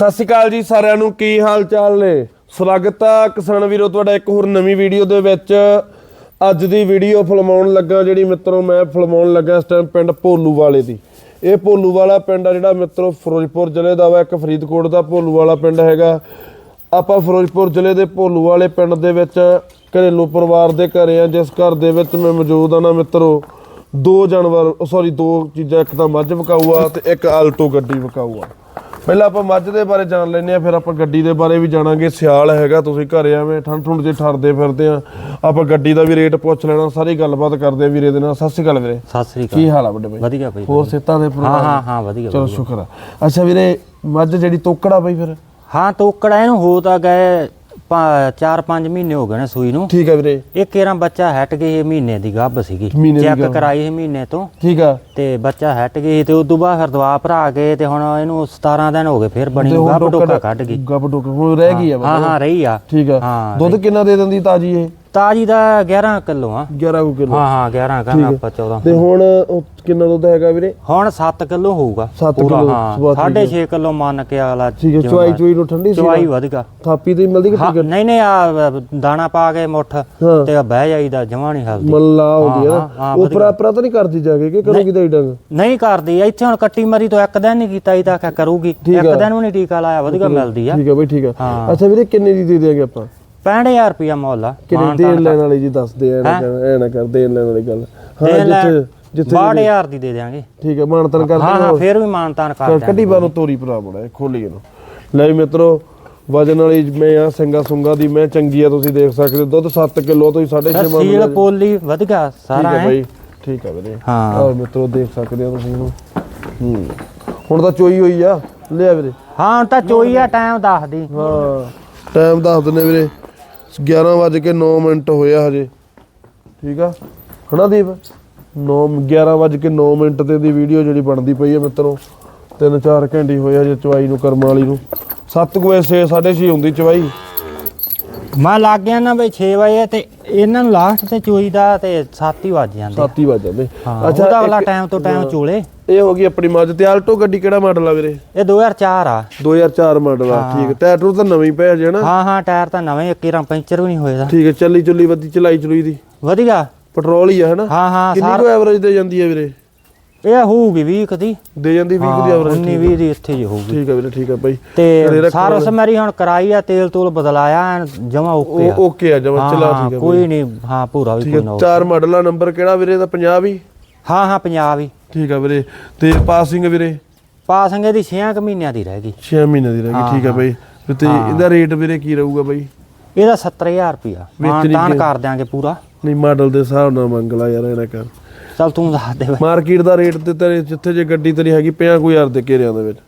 ਸਤਿ ਸ਼੍ਰੀ ਅਕਾਲ ਜੀ ਸਾਰਿਆਂ ਨੂੰ, ਕੀ ਹਾਲ ਚਾਲ ਨੇ? ਸਵਾਗਤ ਆ ਕਿਸਾਨ ਵੀਰੋ, ਤੁਹਾਡਾ ਇੱਕ ਹੋਰ ਨਵੀਂ ਵੀਡੀਓ ਦੇ ਵਿੱਚ। ਅੱਜ ਦੀ ਵੀਡੀਓ ਫਿਲਮਾਉਣ ਲੱਗਾ ਜਿਹੜੀ ਮਿੱਤਰੋ, ਮੈਂ ਫਿਲਮਾਉਣ ਲੱਗਾ ਇਸ ਟਾਈਮ ਪਿੰਡ ਭੋਲੂ ਵਾਲੇ ਦੀ। ਇਹ ਭੋਲੂ ਵਾਲਾ ਪਿੰਡ ਆ ਜਿਹੜਾ ਮਿੱਤਰੋ, ਫਿਰੋਜ਼ਪੁਰ ਜ਼ਿਲ੍ਹੇ ਦਾ ਵਾ, ਇੱਕ ਫਰੀਦਕੋਟ ਦਾ ਭੋਲੂ ਵਾਲਾ ਪਿੰਡ ਹੈਗਾ। ਆਪਾਂ ਫਿਰੋਜ਼ਪੁਰ ਜ਼ਿਲ੍ਹੇ ਦੇ ਭੋਲੂ ਵਾਲੇ ਪਿੰਡ ਦੇ ਵਿੱਚ ਘਰੇਲੂ ਪਰਿਵਾਰ ਦੇ ਘਰੇ ਆ, ਜਿਸ ਘਰ ਦੇ ਵਿੱਚ ਮੈਂ ਮੌਜੂਦ ਆ ਨਾ ਮਿੱਤਰੋ, ਦੋ ਜਾਨਵਰ ਸੌਰੀ ਦੋ ਚੀਜ਼ਾਂ ਇੱਕ ਤਾਂ ਮੱਝ ਵਿਕਾਊ ਆ ਤੇ ਇੱਕ ਆਲਟੋ ਗੱਡੀ ਵਿਕਾਊ ਪਹਿਲਾਂ ਆਪਾਂ ਮੱਝ ਦੇ ਬਾਰੇ ਜਾਣ ਲੈਂਦੇ ਆ ਫਿਰ ਆਪਾਂ ਗੱਡੀ ਦੇ ਬਾਰੇ ਵੀ ਜਾਣਾਂਗੇ। ਸਿਆਲ ਹੈਗਾ ਤੁਸੀਂ ਘਰੇ ਐਵੇਂ ਠੰਡ ਠੁੰਡ ਜੇ ਠਰਦੇ ਫਿਰਦੇ ਆ ਆਪਾਂ ਗੱਡੀ ਦਾ ਵੀ ਰੇਟ ਪੁੱਛ ਲੈਣਾ ਸਾਰੀ ਗੱਲਬਾਤ ਕਰਦੇ ਆ ਵੀਰੇ ਦੇ ਨਾਲ। ਸਤਿ ਸ਼੍ਰੀ ਅਕਾਲ ਵੀਰੇ। ਸਤਿ ਸ੍ਰੀ ਕੀ ਅਕਾਲ ਹਾਲ ਆ ਵੱਡੇ ਬਾਈ? ਵਧੀਆ ਭਾਈ ਹੋਰ ਸਿਹਤਾਂ ਦੇ ਹਾਂ ਪਰਿਵਾਰ ਹਾਂ ਹਾਂ ਵਧੀਆ। ਚਲੋ ਸ਼ੁਕਰ ਆ। ਅੱਛਾ ਵੀਰੇ ਮੱਝ ਜਿਹੜੀ ਤੋਕੜਾ ਬਾਈ ਫਿਰ? ਹਾਂ ਤੋਕੜਾ ਇਹਨੂੰ ਹੋ ਤਾਂ ਗਏ 4-5 ਮਹੀਨੇ ਹੋ ਗਏ ਨੇ ਸੂਈ ਨੂੰ। ਠੀਕ ਆ ਵੀਰੇ। ਇਹ ਕੇਰਾਂ ਬੱਚਾ ਹਟ ਗਈ ਇਹ ਮਹੀਨੇ ਦੀ ਗੱਭ ਸੀਗੀ। ਮਹੀਨੇ ਦੀ ਚੈੱਕ ਗੱਭ। ਕਰਾਈ ਇਹ ਮਹੀਨੇ ਤੋਂ। ਠੀਕ ਆ। ਤੇ ਬੱਚਾ ਹਟ ਗਈ ਤੇ ਉਦੋਂ ਬਾਅਦ ਫਿਰ ਦਵਾ ਭਰਾ ਕੇ ਤੇ ਹੁਣ ਇਹਨੂੰ 17 ਦਿਨ ਹੋ ਗਏ ਫਿਰ ਬਣੀ ਗੱਭ ਡੋਕਾ ਕੱਢ ਗਈ। ਗੱਬ ਡੋਕਾ ਹੁਣ ਰਹਿ ਗਈ ਆ ਹਾਂ ਹਾਂ ਰਹੀ ਆ। ਠੀਕ ਆ। ਹਾਂ, ਦੁੱਧ ਕਿੰਨਾ ਦੇ ਦਿੰਦੀ ਤਾਜੀ ਇਹ? ਤਾਜੀ ਦਾ 11 ਕਿਲੋ ਆ। 11 ਕਿਲੋ। ਹਾਂ ਹਾਂ 11 ਕਹਿੰਦਾ ਆਪਾਂ 14 ਤੇ ਹੁਣ ਕਿੰਨਾ ਦੁੱਧ ਹੈਗਾ ਵੀਰੇ? ਹੁਣ 7 ਕਿਲੋ ਹੋਊਗਾ ਸੱਤ ਪੂਰਾ, ਕਿੱਲੋ, ਹਾਂ। ਸੁਬਾਹ ਠੀਕ 6.5 ਕਿਲੋ ਮੰਨ ਕੇ ਆਲਾ ਠੀਕ ਹੈ ਚੁਆਈ ਚੁਈ ਨੂੰ ਠੰਡੀ ਸੀ ਚਵਾਈ ਵਧਗਾ ਥਾਪੀ ਤੇ ਮਿਲਦੀ ਕਿ ਨਹੀਂ ਨਹੀਂ ਆ ਦਾਣਾ ਪਾ ਕੇ ਮੁੱਠ। ਤੇ ਬਹਿ ਜਾਈਦਾ ਜਮਾ ਨਹੀਂ ਹਲਦੀ। ਮੱਲਾ ਹੁੰਦੀ ਹੈ ਹਾਂ, ਨਾ ਹਾਂ, ਉਹ ਪਰਾਪਰਾ ਤਾਂ ਨਹੀਂ ਕਰਦੀ ਜਾ ਕੇ ਕਿ ਕਰੂਗੀ ਤਾਂ ਡੰਗ? ਨਹੀਂ ਕਰਦੀ। ਇੱਥੇ ਹੁਣ ਕੱਟੀ ਮਰੀ ਤੋਂ ਇੱਕ ਦਿਨ ਨਹੀਂ ਕੀਤਾ ਇਹ ਤਾਂ ਕਰੂਗੀ। ਇੱਕ ਦਿਨ ਵੀ ਨਹੀਂ ਟੀਕਾ ਲਾਇਆ ਵਧੀਆ ਮਿਲਦੀ ਆ। ਠੀਕ ਹੈ ਬਈ ਠੀਕ ਹਾਂ। ਅੱਛਾ ਵੀਰੇ ਕਿੰਨੇ ਦੀ ਦੇ ਦੇਾਂਗੇ ਆਪਾਂ? 65000 ਰੁਪਿਆ ਮੁੱਲ ਆ। ਕਿੰਨੇ ਦੇਣ ਲੈਣ ਵਾਲੀ ਜੀ ਦੱਸਦੇ ਐ ਨਾ ਕਰ ਐ ਨਾ ਕਰ ਦੇਣ ਲੈਣ ਵਾਲੀ ਗੱਲ। ਹਾਂ ਜਿੱਥੇ ਜਿੱਥੇ 62000 ਦੀ ਦੇ ਦਿਆਂਗੇ। ਠੀਕ ਹੈ ਮਾਨਤਨ ਕਰ ਹਾਂ ਹਾਂ ਫੇਰ ਵੀ ਮਾਨਤਾਨ ਕਰ ਕੱਢੀ ਬਾਰੋਂ ਤੋਰੀ ਭਰਾ ਬੜਾ ਖੋਲੀ ਇਹਨੂੰ। ਲੈ ਵੀ ਮਿੱਤਰੋ ਵਜਨ ਵਾਲੀ ਮੈਂ ਆ ਸਿੰਗਾ ਸੁੰਗਾ ਦੀ ਮੈਂ ਚੰਗੀ ਆ ਤੁਸੀਂ ਦੇਖ ਸਕਦੇ ਹੋ। ਦੁੱਧ 7 ਕਿਲੋ ਤੋਂ 6.5 ਮਣ ਸੀਲ ਪੋਲੀ ਠੀਕ ਸਾਰਾ ਹੈ ਹੈ। ਬਾਈ ਠੀਕ ਹੈ ਵੀਰੇ। ਹਾਂ। ਆਹ ਮਿੱਤਰੋ ਦੇਖ ਸਕਦੇ ਹੋ ਤੁਸੀਂ ਇਹਨੂੰ। ਹੂੰ। ਹੁਣ ਤਾਂ ਚੋਈ ਹੋਈ ਆ। ਲਿਆ ਵੀਰੇ। ਹਾਂ ਤਾਂ ਚੋਈ ਆ ਟਾਈਮ ਦੱਸਦੀ। ਹਾਂ ਟਾਈਮ ਦੱਸ ਦਿੰਨੇ ਵੀਰੇ। 11 ਵਜ ਕੇ 9 ਮਿੰਟ ਹੋਇਆ ਹਜੇ। ਠੀਕ ਆ? ਹਨਾ ਦੀਪ? 9 11 ਵਜ ਕੇ 9 ਮਿੰਟ ਤੇ ਦੀ ਵੀਡੀਓ ਜਿਹੜੀ ਬਣਦੀ ਪਈ ਹੈ ਮਿੱਤਰੋ 3-4 ਘੰਟੇ ਹੋਏ ਹਜੇ ਚਵਾਈ ਨੂੰ, ਕਰਮ ਵਾਲੀ ਨੂੰ। 7 ਵਜੇ 6:30 ਹੁੰਦੀ ਚਵਾਈ। ਮੈਂ ਲੱਗ ਗਿਆ ਨਾ ਬਈ 6 ਵਜੇ ਤੇ ਇਹਨਾਂ ਨੂੰ ਲਾਸਟ ਤੇ ਚੋਈ ਦਾ ਤੇ 7 ਹੀ ਵੱਜ ਜਾਂਦੇ 7 ਹੀ ਵਜ ਜਾਂਦੇ। ਹਾਂ ਉਹਦਾ ਵਾਲਾ ਟਾਈਮ ਤੋਂ ਟਾਈਮ ਚੋਲੇ ਇਹ ਹੋ ਗਈ ਆਪਣੀ ਮੱਝ। ਤੇ ਆਲਟੋ ਗੱਡੀ ਕਿਹੜਾ ਮਾਡਲ ਆ ਵੀਰੇ? ਇਹ 2004 ਆ। 2004 ਮਾਡਲ ਆ ਠੀਕ। ਹੈ ਟਾਇਰ ਤਾਂ ਨਵੇਂ ਪਏ ਹਜੇ ਨਾ ਹਾਂ ਹਾਂ ਟਾਇਰ ਤਾਂ ਨਵੇਂ ਇੱਕ ਰਾਂ ਪੈਂਚਰ ਵੀ ਨਹੀਂ ਹੋਏਦਾ ਠੀਕ ਹੈ ਚੱਲੀ ਚੁੱਲੀ ਵੱਧੀ ਚਲਾਈ ਚਲੂਈ ਦੀ। ਵਧੀਆ। ਪੈਟਰੋਲ ਹੀ ਆ ਹਨਾ? ਹਾਂ ਹਾਂ ਕਿੰਨੀ ਕੋ ਐਵਰੇਜ ਦੇ ਜਾਂਦੀ ਹੈ ਵੀਰੇ? ਇਹ ਹੋਊਗੀ 20 ਕਦੀ ਦੇ। ਜਾਂਦੀ 20 ਦੀ ਐਵਰੇਜ 19 20 ਦੀ ਇੱਥੇ ਜੀ ਹੋਊਗੀ। ਠੀਕ ਹੈ ਵੀਰੇ ਠੀਕ ਹੈ ਬਾਈ। ਤੇ ਸਾਰ ਉਸ ਮੇਰੀ ਹੁਣ ਕਰਾਈ ਆ ਤੇਲ ਤੂਲ ਬਦਲਾਇਆ ਜਮਾ ਓਕੇ ਆ। ਓਕੇ ਆ ਜਮਾ ਹਾਂ, ਚਲਾ ਹਾਂ, ਠੀਕ ਹੈ ਕੋਈ ਨਹੀਂ ਹਾਂ ਪੂਰਾ ਵੀ ਕੋਈ ਹੈ ਨਾ ਚਾਰ ਮਾਡਲ ਨੰਬਰ ਕਿਹੜਾ ਵੀਰੇ ਦਾ 50 ਵੀ ਹਾਂ ਹਾਂ ਪੰਜਾਬ ਹੀ ਠੀਕ ਆ ਵੀਰੇ ਤੇ ਪਾਸਿੰਗ ਵੀਰੇ? ਪਾਸੰਗੇ ਦੀ 6 ਮਹੀਨਿਆਂ ਦੀ ਰਹਿ ਗਈ। 6 ਮਹੀਨੇ ਦੀ ਰਹਿ ਗਈ ਠੀਕ ਆ ਬਾਈ। ਤੇ ਇਹਦਾ ਰੇਟ ਵੀਰੇ ਕੀ ਰਹੂਗਾ ਬਾਈ? ਇਹਦਾ 70000 ਰੁਪਿਆ ਮਾਨਤਾਨ ਕਰ ਦਿਆਂਗੇ ਪੂਰਾ। ਨਹੀਂ ਮਾਡਲ ਦੇ ਹਿਸਾਬ ਨਾਲ ਮੰਗ ਲਾ ਯਾਰ ਇਹਨਾਂ ਕਰ। ਚਲ ਤੂੰ ਦੱਸ ਦੇ ਬਈ। ਮਾਰਕੀਟ ਦਾ ਰੇਟ ਤੇ ਤੇਰੇ ਜਿੱਥੇ ਜੇ ਗੱਡੀ ਤੇਰੀ ਹੈਗੀ 50000 ਦੇ ਘੇਰਿਆਂ ਦੇ ਵਿੱਚ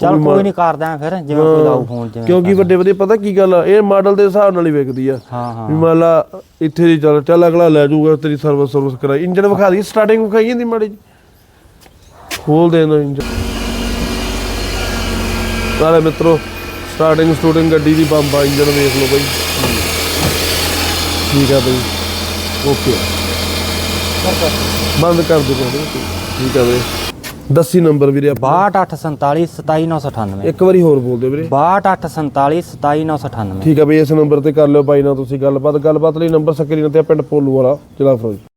ਚੱਲ ਕੋਈ ਨਹੀਂ ਕਰ ਦਿਆਂ ਫਿਰ ਜਿਵੇਂ ਕੋਈ ਲਾਊ ਫੋਨ ਜਿਵੇਂ ਕਿਉਂਕਿ ਵੱਡੇ ਵੱਡੇ ਪਤਾ ਕੀ ਗੱਲ ਆ ਇਹ ਮਾਡਲ ਦੇ ਹਿਸਾਬ ਨਾਲ ਹੀ ਵਿਕਦੀ ਆ। ਹਾਂ ਹਾਂ। ਵੀ ਮੰਨ ਲਾ ਇੱਥੇ ਦੀ ਚੱਲ ਚੱਲ ਅਗਲਾ ਲੈ ਜਾਊਗਾ ਤੇਰੀ ਸਰਵਿਸ ਸਰਵਿਸ ਕਰਾਈ। ਇੰਜਨ ਵਿਖਾ ਦੀ ਸਟਾਰਟਿੰਗ ਵਿਖਾਈ ਜਾਂਦੀ ਮਾੜੀ ਜਿਹੀ। ਖੋਲ ਦੇ ਨਾ ਇੰਜਨ ਨਾਲੇ ਮਿੱਤਰੋ ਸਟਾਰਟਿੰਗ ਸਟੂਡਿੰਗ ਗੱਡੀ ਦੀ ਬੰਬਾ ਇੰਜਨ ਵੇਖ ਲਓ ਬਈ। ਠੀਕ ਆ ਬਈ। ਓਕੇ ਬੰਦ ਕਰ ਦੋ ਠੀਕ ਆ ਬਈ ਦੱਸੀ ਨੰਬਰ ਵੀਰੇ ਆਪਣਾ। 6247 27998 ਇੱਕ ਵਾਰੀ ਹੋਰ ਬੋਲ ਦਿਓ ਵੀਰੇ। 6247 27998 ਠੀਕ ਆ ਬਈ ਇਸ ਨੰਬਰ ਤੇ ਕਰ ਲਿਓ ਬਾਈ ਨਾਲ ਤੁਸੀਂ ਗੱਲਬਾਤ ਗੱਲਬਾਤ ਲਈ ਨੰਬਰ ਸਕਰੀਨ ਤੇ ਆ, ਪਿੰਡ ਪੋਲੂ ਵਾਲਾ ਜ਼ਿਲ੍ਹਾ ਫਿਰੋਜ਼ਪੁਰ